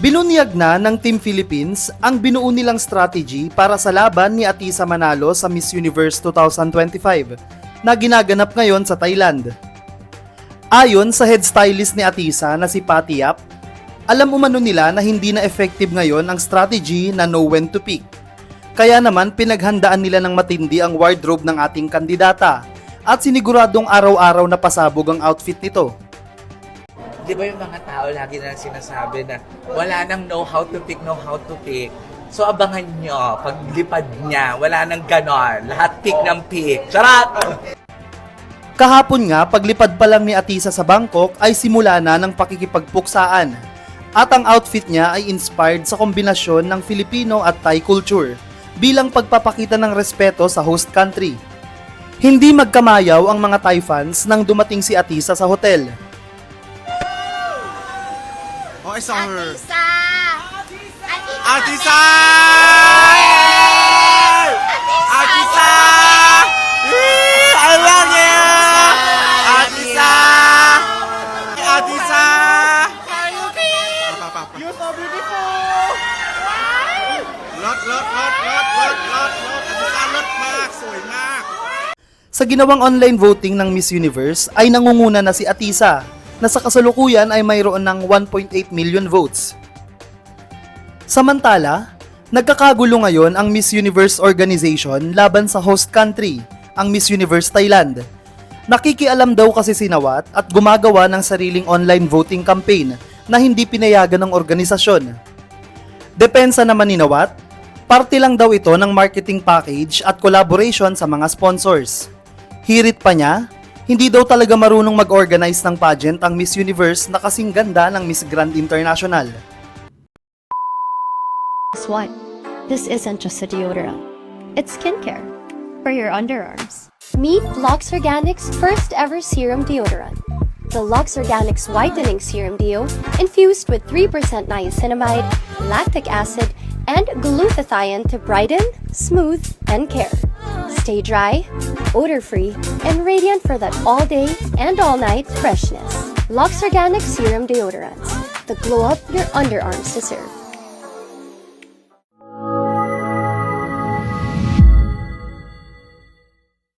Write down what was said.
Binunyag na ng Team Philippines ang binuo nilang strategy para sa laban ni Atisa Manalo sa Miss Universe 2025 na ginaganap ngayon sa Thailand. Ayon sa head stylist ni Atisa na si Patty Yap, alam umano nila na hindi na effective ngayon ang strategy na know when to pick. Kaya naman pinaghandaan nila ng matindi ang wardrobe ng ating kandidata at siniguradong araw-araw na pasabog ang outfit nito. Di ba yung mga tao lagi na sinasabi na wala nang know how to pick, know how to pick. So abangan nyo, paglipad niya, wala nang ganon. Lahat pick ng pick. Charot! Kahapon nga, paglipad pa lang ni Atisa sa Bangkok ay simula na ng pakikipagpuksaan. At ang outfit niya ay inspired sa kombinasyon ng Filipino at Thai culture bilang pagpapakita ng respeto sa host country. Hindi magkamayaw ang mga Thai fans nang dumating si Atisa sa hotel. Oh, I saw her. Atisa! Atisa! Atisa! I love you! Atisa! Atisa! You're so beautiful! Lot, lot, lot, lot, lot, lot, lot. Atisa, lot มาก สวยมาก Sa ginawang online voting ng Miss Universe ay nangunguna na si Atisa na sa kasalukuyan ay mayroon ng 1.8 million votes. Samantala, nagkakagulo ngayon ang Miss Universe organization laban sa host country, ang Miss Universe Thailand. Nakikialam daw kasi si Nawat at gumagawa ng sariling online voting campaign na hindi pinayagan ng organisasyon. Depensa naman ni Nawat, parte lang daw ito ng marketing package at collaboration sa mga sponsors. Hirit pa niya, hindi daw talaga marunong mag-organize ng pageant ang Miss Universe na kasing ganda ng Miss Grand International. Guess what? This isn't just a deodorant. It's skincare for your underarms. Meet Lux Organics first ever serum deodorant. The Lux Organics Whitening Serum Deo infused with 3% niacinamide, lactic acid, and glutathione to brighten, smooth, and care. Stay dry, odor-free, and radiant for that all-day and all-night freshness. Lux Organic Serum Deodorants. The glow up your underarms deserve.